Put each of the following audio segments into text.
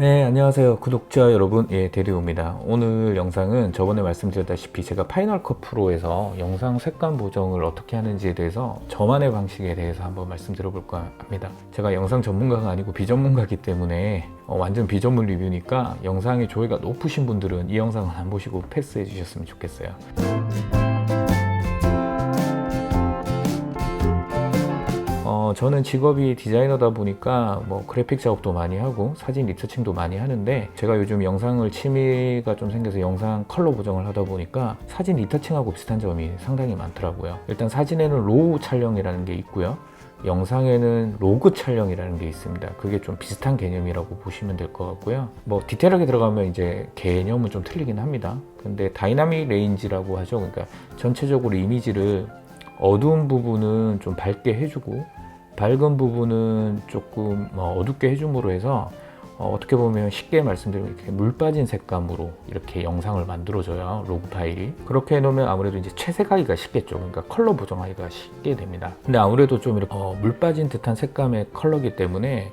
네, 안녕하세요. 구독자 여러분. 예, 대리오입니다. 오늘 영상은 저번에 말씀드렸다시피 제가 파이널 컷 프로에서 영상 색감 보정을 어떻게 하는지에 대해서 저만의 방식에 대해서 한번 말씀드려볼까 합니다. 제가 영상 전문가가 아니고 비전문가이기 때문에 어, 완전 비전문 리뷰니까 영상의 조회가 높으신 분들은 이 영상을 안 보시고 패스해 주셨으면 좋겠어요. 어, 저는 직업이 디자이너다 보니까 뭐 그래픽 작업도 많이 하고 사진 리터칭도 많이 하는데 제가 요즘 영상을 취미가 좀 생겨서 영상 컬러 보정을 하다 보니까 사진 리터칭하고 비슷한 점이 상당히 많더라고요. 일단 사진에는 로우 촬영이라는 게 있고요. 영상에는 로그 촬영이라는 게 있습니다. 그게 좀 비슷한 개념이라고 보시면 될 것 같고요. 뭐 디테일하게 들어가면 이제 개념은 좀 틀리긴 합니다. 근데 다이나믹 레인지라고 하죠. 그러니까 전체적으로 이미지를 어두운 부분은 좀 밝게 해주고 밝은 부분은 조금 어, 어둡게 해줌으로 해서 어, 떻게 보면 쉽게 말씀드리면 이렇게 물 빠진 색감으로 이렇게 영상을 만들어줘요 로그 파일이. 그렇게 해놓으면 아무래도 이제 채색하기가 쉽겠죠. 그러니까 컬러 보정하기가 쉽게 됩니다. 근데 아무래도 좀 이렇게 어, 물 빠진 듯한 색감의 컬러기 때문에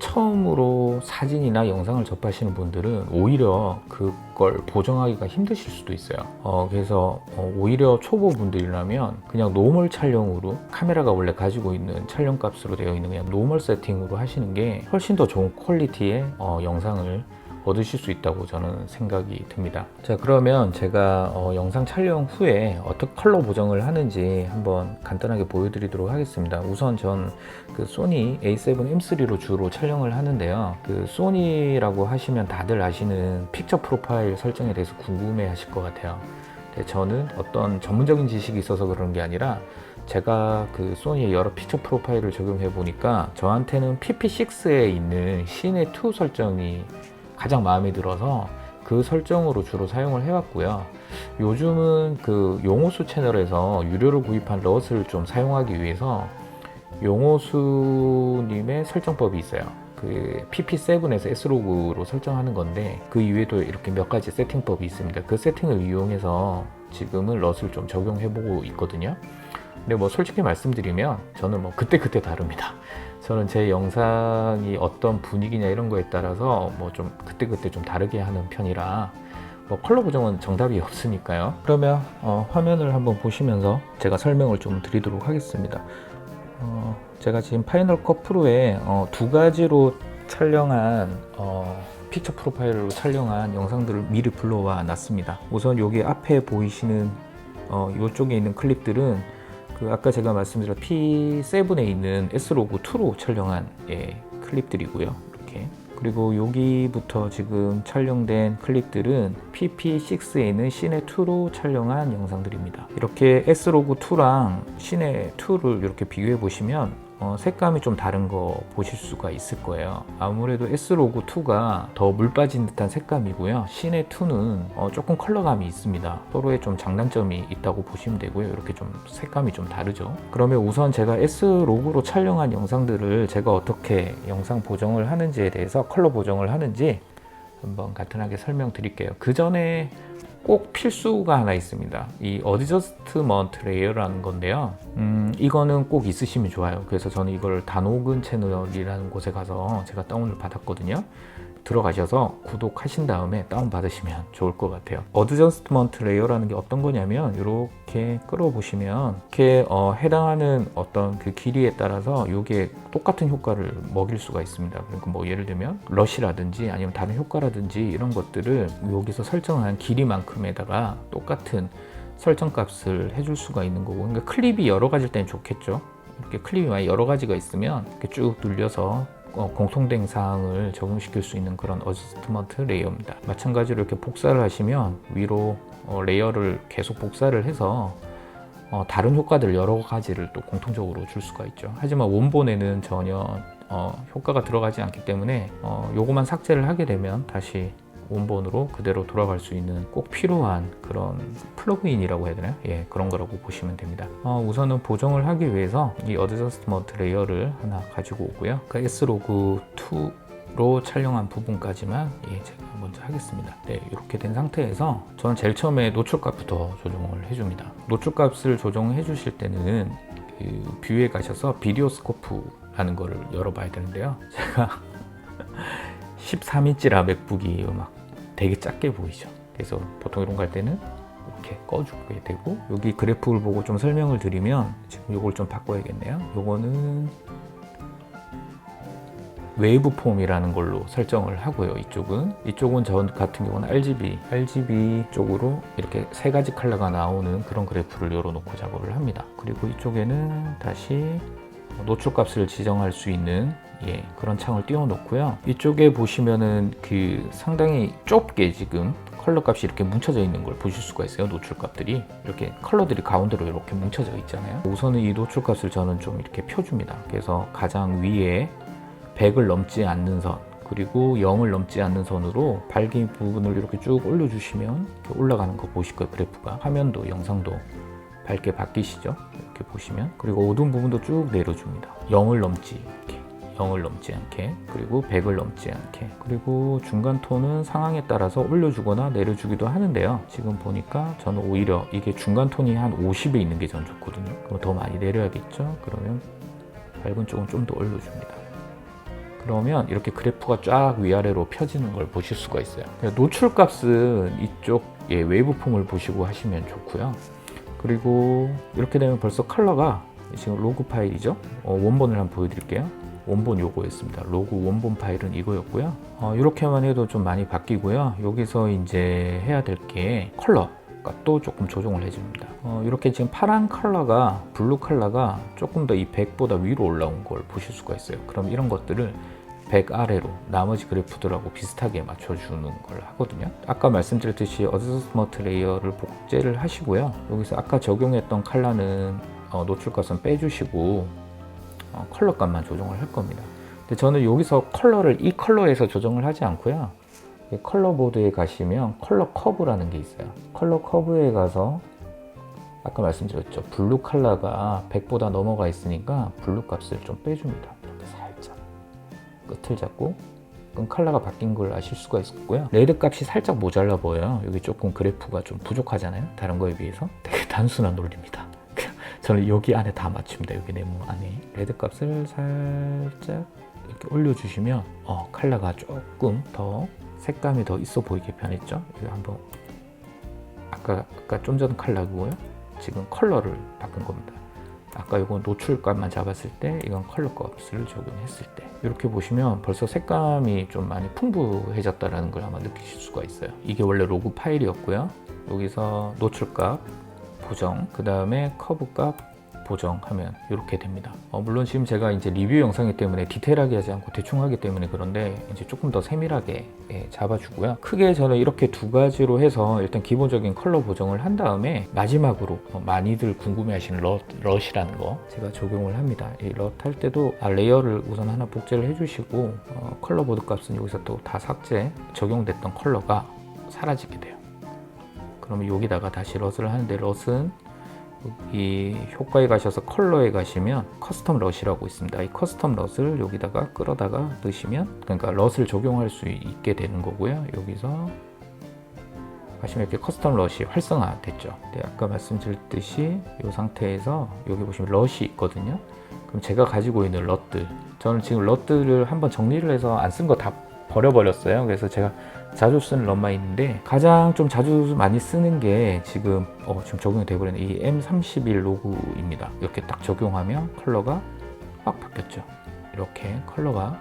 처음으로 사진이나 영상을 접하시는 분들은 오히려 그걸 보정하기가 힘드실 수도 있어요. 어, 그래서 어, 오히려 초보 분들이라면 그냥 노멀 촬영으로 카메라가 원래 가지고 있는 촬영 값으로 되어 있는 그냥 노멀 세팅으로 하시는 게 훨씬 더 좋은 퀄리티의 어, 영상을 얻으실 수 있다고 저는 생각이 듭니다. 자, 그러면 제가 어, 영상 촬영 후에 어떻게 컬러 보정을 하는지 한번 간단하게 보여드리도록 하겠습니다. 우선 전 그 소니 A7M3로 주로 촬영을 하는데요. 그 소니라고 하시면 다들 아시는 픽처 프로파일 설정에 대해서 궁금해 하실 것 같아요. 근데 저는 어떤 전문적인 지식이 있어서 그런 게 아니라 제가 그 소니의 여러 픽처 프로파일을 적용해 보니까 저한테는 PP6에 있는 시네 2 설정이 가장 마음에 들어서 그 설정으로 주로 사용을 해왔고요. 요즘은 그 용호수 채널에서 유료로 구입한 럿을 좀 사용하기 위해서 용호수님의 설정법이 있어요. 그 PP7에서 S로그로 설정하는 건데 그 이외에도 이렇게 몇 가지 세팅법이 있습니다. 그 세팅을 이용해서 지금은 럿을 좀 적용해보고 있거든요. 근데 뭐 솔직히 말씀드리면 저는 뭐 그때그때 다릅니다. 저는 제 영상이 어떤 분위기냐 이런 거에 따라서 뭐 좀 그때그때 좀 다르게 하는 편이라 뭐 컬러 보정은 정답이 없으니까요. 그러면 어, 화면을 한번 보시면서 제가 설명을 좀 드리도록 하겠습니다. 어, 제가 지금 파이널 컷 프로에 어, 두 가지로 촬영한 어, 픽처 프로파일로 촬영한 영상들을 미리 불러와 놨습니다. 우선 여기 앞에 보이시는 어, 이쪽에 있는 클립들은 그 아까 제가 말씀드린 P7에 있는 S로그 2로 촬영한 예, 클립들이고요. 이렇게 그리고 여기부터 지금 촬영된 클립들은 PP6에 있는 시네 2로 촬영한 영상들입니다. 이렇게 S로그 2랑 시네 2를 이렇게 비교해 보시면 어, 색감이 좀 다른 거 보실 수가 있을 거예요. 아무래도 S로그 2가 더 물 빠진 듯한 색감이고요. 시네 2는 어, 조금 컬러감이 있습니다. 서로의 좀 장단점이 있다고 보시면 되고요. 이렇게 좀 색감이 좀 다르죠. 그러면 우선 제가 S로그로 촬영한 영상들을 제가 어떻게 영상 보정을 하는지에 대해서 컬러 보정을 하는지 한번 간단하게 설명드릴게요. 그 전에 꼭 필수가 하나 있습니다. 이 어드저스트먼트 레이어라는 건데요. 음, 이거는 꼭 있으시면 좋아요. 그래서 저는 이걸 단오근 채널이라는 곳에 가서 제가 다운을 받았거든요. 들어가셔서 구독하신 다음에 다운 받으시면 좋을 것 같아요. 어드저스트먼트 레이어라는 게 어떤 거냐면 이렇게 끌어보시면 이렇게 어, 해당하는 어떤 그 길이에 따라서 이게 똑같은 효과를 먹일 수가 있습니다. 그러니까 뭐 예를 들면 러시라든지 아니면 다른 효과라든지 이런 것들을 여기서 설정한 길이만큼에다가 똑같은 설정 값을 해줄 수가 있는 거고 그러니까 클립이 여러 가지일 때는 좋겠죠. 이렇게 클립이 여러 가지가 있으면 이렇게 쭉 눌려서 어, 공통된 사항을 적용시킬 수 있는 그런 어지스트먼트 레이어입니다. 마찬가지로 이렇게 복사를 하시면 위로 어, 레이어를 계속 복사를 해서 어, 다른 효과들 여러 가지를 또 공통적으로 줄 수가 있죠. 하지만 원본에는 전혀 어, 효과가 들어가지 않기 때문에 어, 요거만 삭제를 하게 되면 다시 원본으로 그대로 돌아갈 수 있는 꼭 필요한 그런 플러그인이라고 해야 되나요? 예, 그런 거라고 보시면 됩니다. 어, 우선은 보정을 하기 위해서 이 어드저스트먼트 레이어를 하나 가지고 오고요. 그 S로그 2로 촬영한 부분까지만 예, 제가 먼저 하겠습니다. 네, 이렇게 된 상태에서 저는 제일 처음에 노출값부터 조정을 해줍니다. 노출값을 조정해 주실 때는 그 뷰에 가셔서 비디오 스코프라는 거를 열어봐야 되는데요. 제가 13인치라 맥북이 막 되게 작게 보이죠. 그래서 보통 이런 거 할 때는 이렇게 꺼주게 되고 여기 그래프를 보고 좀 설명을 드리면 지금 이걸 좀 바꿔야겠네요. 요거는 웨이브 폼이라는 걸로 설정을 하고요. 이쪽은 이쪽은 저 같은 경우는 RGB, RGB 쪽으로 이렇게 세 가지 컬러가 나오는 그런 그래프를 열어놓고 작업을 합니다. 그리고 이쪽에는 다시 노출 값을 지정할 수 있는 예, 그런 창을 띄워놓고요. 이쪽에 보시면은 그 상당히 좁게 지금 컬러 값이 이렇게 뭉쳐져 있는 걸 보실 수가 있어요. 노출 값들이 이렇게 컬러들이 가운데로 이렇게 뭉쳐져 있잖아요. 우선은 이 노출 값을 저는 좀 이렇게 펴줍니다. 그래서 가장 위에 100을 넘지 않는 선 그리고 0을 넘지 않는 선으로 밝기 부분을 이렇게 쭉 올려주시면 올라가는 거 보실 거예요 그래프가 화면도 영상도 밝게 바뀌시죠? 이렇게 보시면. 그리고 어두운 부분도 쭉 내려줍니다. 0을 넘지 않게. 0을 넘지 않게. 그리고 100을 넘지 않게. 그리고 중간 톤은 상황에 따라서 올려주거나 내려주기도 하는데요. 지금 보니까 저는 오히려 이게 중간 톤이 한 50에 있는 게 전 좋거든요. 그럼 더 많이 내려야겠죠? 그러면 밝은 쪽은 좀 더 올려줍니다. 그러면 이렇게 그래프가 쫙 위아래로 펴지는 걸 보실 수가 있어요. 노출 값은 이쪽 예, 웨이브 폼을 보시고 하시면 좋고요. 그리고 이렇게 되면 벌써 컬러가 지금 로그 파일이죠. 어, 원본을 한번 보여드릴게요. 원본 요거였습니다. 로그 원본 파일은 이거였고요. 어, 이렇게만 해도 좀 많이 바뀌고요. 여기서 이제 해야 될 게 컬러. 값도 조금 조정을 해줍니다. 어, 이렇게 지금 파란 컬러가 블루 컬러가 조금 더 이 100보다 위로 올라온 걸 보실 수가 있어요. 그럼 이런 것들을 100 아래로 나머지 그래프들하고 비슷하게 맞춰주는 걸 하거든요. 아까 말씀드렸듯이 어드저스먼트 레이어를 복제를 하시고요. 여기서 아까 적용했던 컬러는 어, 노출값은 빼주시고 어, 컬러 값만 조정을 할 겁니다. 근데 저는 여기서 컬러를 이 컬러에서 조정을 하지 않고요. 이 컬러 보드에 가시면 컬러 커브라는 게 있어요. 컬러 커브에 가서 아까 말씀드렸죠. 블루 컬러가 100보다 넘어가 있으니까 블루 값을 좀 빼줍니다. 끝을 잡고 그럼 컬러가 바뀐 걸 아실 수가 있고요. 레드 값이 살짝 모자라 보여요. 여기 조금 그래프가 좀 부족하잖아요. 다른 거에 비해서 되게 단순한 논리입니다. 저는 여기 안에 다 맞춥니다. 여기 네모 안에 레드 값을 살짝 이렇게 올려주시면 어, 컬러가 조금 더 색감이 더 있어 보이게 변했죠. 이거 한번 아까 아까 좀 전 컬러고요. 지금 컬러를 바꾼 겁니다. 아까 이건 노출값만 잡았을 때 이건 컬러 값을 적용했을 때 이렇게 보시면 벌써 색감이 좀 많이 풍부해졌다는 걸 아마 느끼실 수가 있어요. 이게 원래 로그 파일이었고요. 여기서 노출값 보정, 그 다음에 커브 값 보정하면 이렇게 됩니다. 어, 물론 지금 제가 이제 리뷰 영상이기 때문에 디테일하게 하지 않고 대충 하기 때문에 그런데 이제 조금 더 세밀하게 예, 잡아주고요. 크게 저는 이렇게 두 가지로 해서 일단 기본적인 컬러 보정을 한 다음에 마지막으로 어, 많이들 궁금해하시는 럿, 럿이라는 거 제가 적용을 합니다. 이 럿 할 때도 아, 레이어를 우선 하나 복제를 해주시고 어, 컬러 보드 값은 여기서 또 다 삭제 적용됐던 컬러가 사라지게 돼요. 그러면 여기다가 다시 럿을 하는데 럿은 이 효과에 가셔서 컬러에 가시면 커스텀 럿이라고 있습니다. 이 커스텀 럿을 여기다가 끌어다가 넣으시면 그러니까 럿을 적용할 수 있게 되는 거고요. 여기서 가시면 이렇게 커스텀 럿이 활성화 됐죠. 네, 아까 말씀드렸듯이 이 상태에서 여기 보시면 럿이 있거든요. 그럼 제가 가지고 있는 럿들 저는 지금 럿들을 한번 정리를 해서 안 쓴 거 다 버려버렸어요. 그래서 제가 자주 쓰는 럼마 있는데 가장 좀 자주 많이 쓰는 게 지금 어, 지금 적용이 되어버린 이 M31 로그입니다. 이렇게 딱 적용하면 컬러가 확 바뀌었죠. 이렇게 컬러가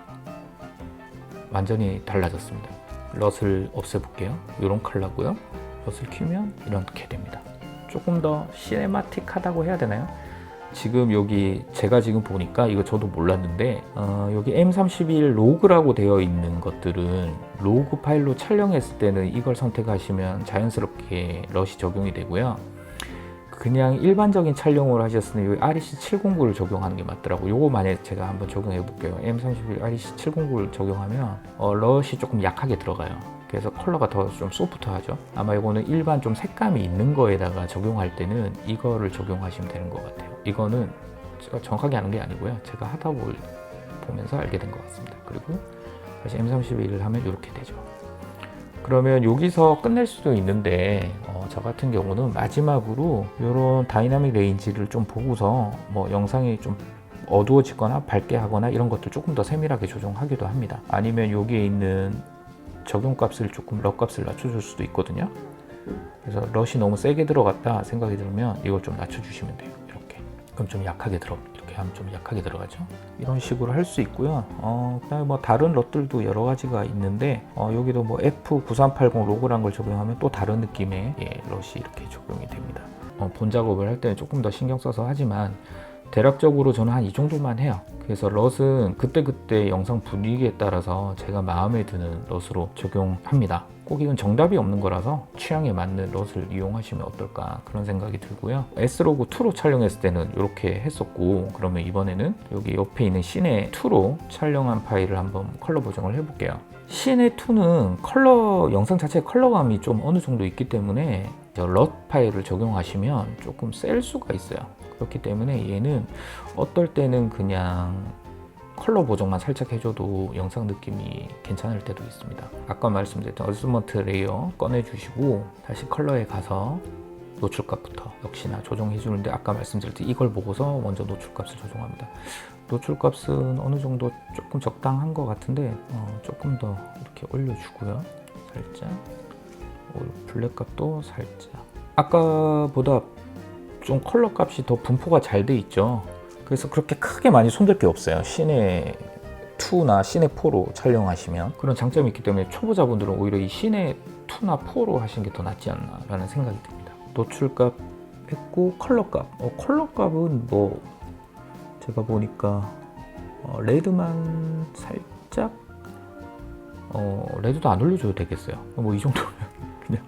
완전히 달라졌습니다. 럿을 없애볼게요. 이런 컬러고요. 럿을 키우면 이렇게 됩니다. 조금 더 시네마틱하다고 해야 되나요? 지금 여기 제가 지금 보니까 이거 저도 몰랐는데 어, 여기 M31 로그라고 되어 있는 것들은 로그 파일로 촬영했을 때는 이걸 선택하시면 자연스럽게 럿이 적용이 되고요. 그냥 일반적인 촬영을 하셨으면 여기 REC709를 적용하는 게 맞더라고요. 요거 만약 제가 한번 적용해 볼게요. M31 REC709를 적용하면 어, 럿이 조금 약하게 들어가요. 그래서 컬러가 더 좀 소프트하죠. 아마 이거는 일반 좀 색감이 있는 거에다가 적용할 때는 이거를 적용하시면 되는 것 같아요. 이거는 제가 정확하게 아는 게 아니고요. 제가 하다 보면서 알게 된 것 같습니다. 그리고 다시 M31을 하면 이렇게 되죠. 그러면 여기서 끝낼 수도 있는데 어, 저 같은 경우는 마지막으로 이런 다이나믹 레인지를 좀 보고서 뭐 영상이 좀 어두워지거나 밝게 하거나 이런 것들 조금 더 세밀하게 조정하기도 합니다. 아니면 여기에 있는 적용값을 조금 러 값을 낮춰줄 수도 있거든요. 그래서 럿이 너무 세게 들어갔다 생각이 들면 이걸 좀 낮춰주시면 돼요. 이렇게. 그럼 좀 약하게 들어. 이렇게 하면 좀 약하게 들어가죠. 이런 식으로 할 수 있고요. 어, 그다음에 뭐 다른 럿들도 여러 가지가 있는데 어, 여기도 뭐 F9380 로고란 걸 적용하면 또 다른 느낌의 예, 럿이 이렇게 적용이 됩니다. 어, 본 작업을 할 때는 조금 더 신경 써서 하지만 대략적으로 저는 한 이 정도만 해요. 그래서 럿은 그때그때 영상 분위기에 따라서 제가 마음에 드는 럿으로 적용합니다. 꼭 이건 정답이 없는 거라서 취향에 맞는 럿을 이용하시면 어떨까 그런 생각이 들고요. S로그 2로 촬영했을 때는 이렇게 했었고 그러면 이번에는 여기 옆에 있는 시네 2로 촬영한 파일을 한번 컬러 보정을 해볼게요. 시네 2는 컬러 영상 자체 컬러감이 좀 어느 정도 있기 때문에 저럿 파일을 적용하시면 조금 셀 수가 있어요. 그렇기 때문에 얘는 어떨 때는 그냥 컬러 보정만 살짝 해줘도 영상 느낌이 괜찮을 때도 있습니다. 아까 말씀드렸던 어스먼트 레이어 꺼내주시고 다시 컬러에 가서 노출값부터 역시나 조정해 주는데 아까 말씀드렸듯이 이걸 보고서 먼저 노출값을 조정합니다. 노출값은 어느 정도 조금 적당한 것 같은데 어, 조금 더 이렇게 올려주고요. 살짝 오, 블랙 값도 살짝 아까보다 좀 컬러 값이 더 분포가 잘 돼 있죠. 그래서 그렇게 크게 많이 손댈 게 없어요. 시내 2나 시내 4로 촬영하시면 그런 장점이 있기 때문에 초보자분들은 오히려 이 시내 2나 4로 하시는 게 더 낫지 않나라는 생각이 듭니다. 노출값 했고 컬러값. 어, 컬러값은 뭐 제가 보니까 어, 레드만 살짝 어, 레드도 안 올려줘도 되겠어요. 뭐 이 정도면 그냥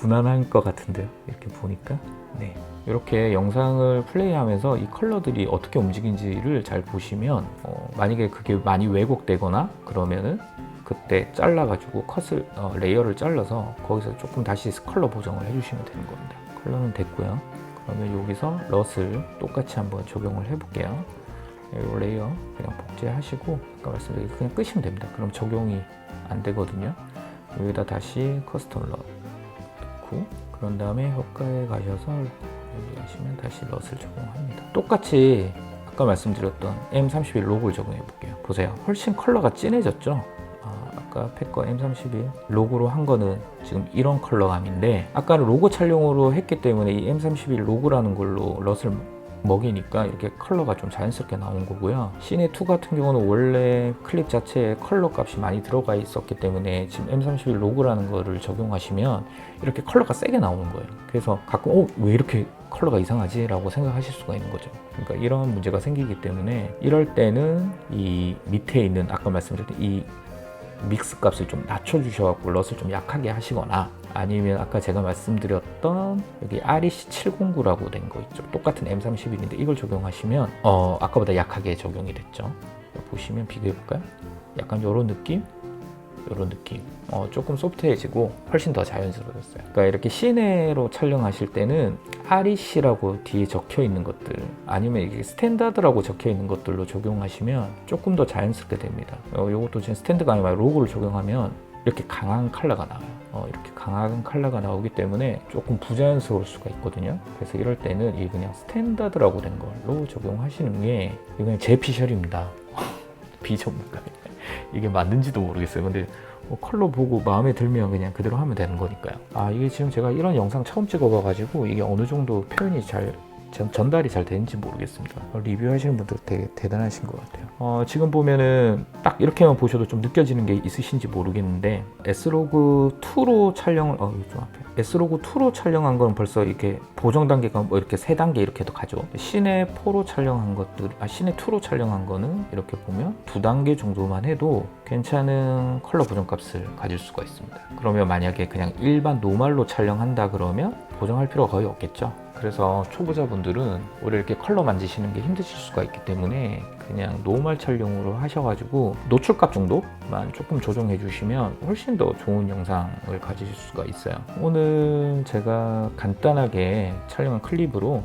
무난한 것 같은데요. 이렇게 보니까 네. 이렇게 영상을 플레이하면서 이 컬러들이 어떻게 움직이는지를 잘 보시면 어, 만약에 그게 많이 왜곡되거나 그러면은 그때 잘라가지고 컷을 어, 레이어를 잘라서 거기서 조금 다시 컬러 보정을 해주시면 되는 겁니다. 컬러는 됐고요. 그러면 여기서 럿을 똑같이 한번 적용을 해볼게요. 이 레이어 그냥 복제하시고 아까 말씀드린 그냥 끄시면 됩니다. 그럼 적용이 안 되거든요. 여기다 다시 커스텀 럿 넣고 그런 다음에 효과에 가셔서 여기 하시면 다시 럿을 적용합니다. 똑같이 아까 말씀드렸던 M31 로고를 적용해 볼게요. 보세요. 훨씬 컬러가 진해졌죠? 아, 아까 팩거 M31 로고로 한 거는 지금 이런 컬러감인데 아까는 로고 촬영으로 했기 때문에 이 M31 로고라는 걸로 럿을 먹이니까 이렇게 컬러가 좀 자연스럽게 나온 거고요. 시네2 같은 경우는 원래 클립 자체에 컬러 값이 많이 들어가 있었기 때문에 지금 M31 로고라는 거를 적용하시면 이렇게 컬러가 세게 나오는 거예요. 그래서 가끔 어, 왜 이렇게 컬러가 이상하지? 라고 생각하실 수가 있는 거죠. 그러니까 이런 문제가 생기기 때문에 이럴 때는 이 밑에 있는 아까 말씀드렸던 이 믹스 값을 좀 낮춰주셔갖고 럿을 좀 약하게 하시거나 아니면 아까 제가 말씀드렸던 여기 REC 709라고 된 거 있죠. 똑같은 M31인데 이걸 적용하시면 어 아까보다 약하게 적용이 됐죠. 보시면 비교해 볼까요? 약간 이런 느낌? 이런 느낌. 어, 조금 소프트해지고 훨씬 더 자연스러워졌어요. 그러니까 이렇게 시내로 촬영하실 때는 REC라고 뒤에 적혀 있는 것들 아니면 이게 스탠다드라고 적혀 있는 것들로 적용하시면 조금 더 자연스럽게 됩니다. 어, 이것도 지금 스탠드가 아니라 로고를 적용하면 이렇게 강한 컬러가 나와요. 어, 이렇게 강한 컬러가 나오기 때문에 조금 부자연스러울 수가 있거든요. 그래서 이럴 때는 이 그냥 스탠다드라고 된 걸로 적용하시는 게 그냥 제 피셜입니다. 비전문가. 이게 맞는지도 모르겠어요. 근데 뭐 컬러 보고 마음에 들면 그냥 그대로 하면 되는 거니까요. 아 이게 지금 제가 이런 영상 처음 찍어봐가지고 이게 어느 정도 표현이 잘 전, 전달이 잘 되는지 모르겠습니다. 어, 리뷰하시는 분들 되게 대단하신 것 같아요. 어, 지금 보면은 딱 이렇게만 보셔도 좀 느껴지는 게 있으신지 모르겠는데 S로그 2로 촬영을 어, 이좀 앞에 S로그 2로 촬영한 건 벌써 이렇게 보정 단계가 뭐 이렇게 세 단계 이렇게도 가죠. 시내 4로 촬영한 것들, 아 시내 2로 촬영한 거는 이렇게 보면 두 단계 정도만 해도 괜찮은 컬러 보정 값을 가질 수가 있습니다. 그러면 만약에 그냥 일반 노말로 촬영한다 그러면 보정할 필요가 거의 없겠죠. 그래서 초보자분들은 오히려 이렇게 컬러 만지시는 게 힘드실 수가 있기 때문에 그냥 노멀 촬영으로 하셔가지고 노출값 정도만 조금 조정해 주시면 훨씬 더 좋은 영상을 가지실 수가 있어요. 오늘 제가 간단하게 촬영한 클립으로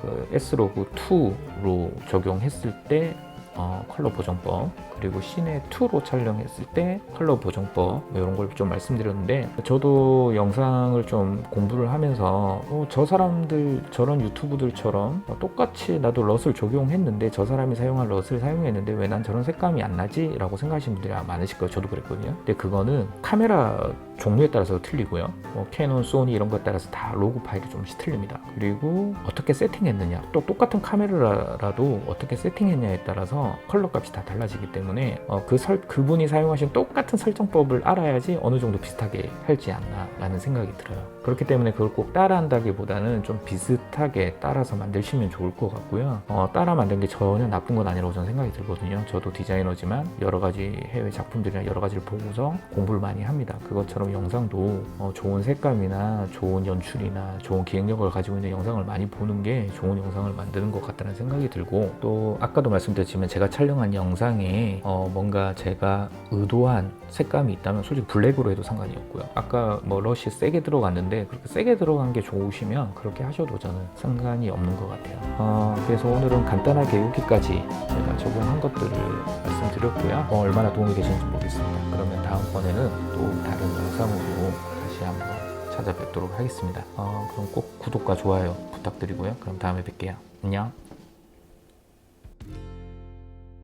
그 S로그 2로 적용했을 때 어, 컬러 보정법 그리고 시내 2로 촬영했을 때 컬러 보정법 뭐 이런 걸 좀 말씀드렸는데 저도 영상을 좀 공부를 하면서 어, 저 사람들 저런 유튜브들처럼 어, 똑같이 나도 럿을 적용했는데 저 사람이 사용한 럿을 사용했는데 왜 난 저런 색감이 안 나지? 라고 생각하시는 분들이 많으실 거예요 저도 그랬거든요 근데 그거는 카메라 종류에 따라서 틀리고요. 뭐 캐논, 소니 이런 것에 따라서 다 로그 파일이 좀씩 틀립니다. 그리고 어떻게 세팅했느냐. 또 똑같은 카메라라도 어떻게 세팅했냐에 따라서 컬러 값이 다 달라지기 때문에 어, 그 설, 그분이 사용하신 똑같은 설정법을 알아야지 어느 정도 비슷하게 할지 않나 라는 생각이 들어요. 그렇기 때문에 그걸 꼭 따라한다기보다는 좀 비슷하게 따라서 만드시면 좋을 것 같고요. 어, 따라 만든 게 전혀 나쁜 건 아니라고 저는 생각이 들거든요. 저도 디자이너지만 여러 가지 해외 작품들이나 여러 가지를 보고서 공부를 많이 합니다. 그것처럼 영상도 어, 좋은 색감이나 좋은 연출이나 좋은 기획력을 가지고 있는 영상을 많이 보는 게 좋은 영상을 만드는 것 같다는 생각이 들고 또 아까도 말씀드렸지만 제가 촬영한 영상에 어, 뭔가 제가 의도한 색감이 있다면 솔직히 블랙으로 해도 상관이 없고요. 아까 뭐 러쉬 세게 들어갔는데 그렇게 세게 들어간 게 좋으시면 그렇게 하셔도 저는 상관이 없는 것 같아요. 어, 그래서 오늘은 간단하게 여기까지 제가 적용한 것들을 말씀드렸고요. 어, 얼마나 도움이 되시는지 모르겠습니다. 그러면 다음번에는 또 다른 영상으로 다시 한번 찾아뵙도록 하겠습니다. 어, 그럼 꼭 구독과 좋아요 부탁드리고요. 그럼 다음에 뵐게요. 안녕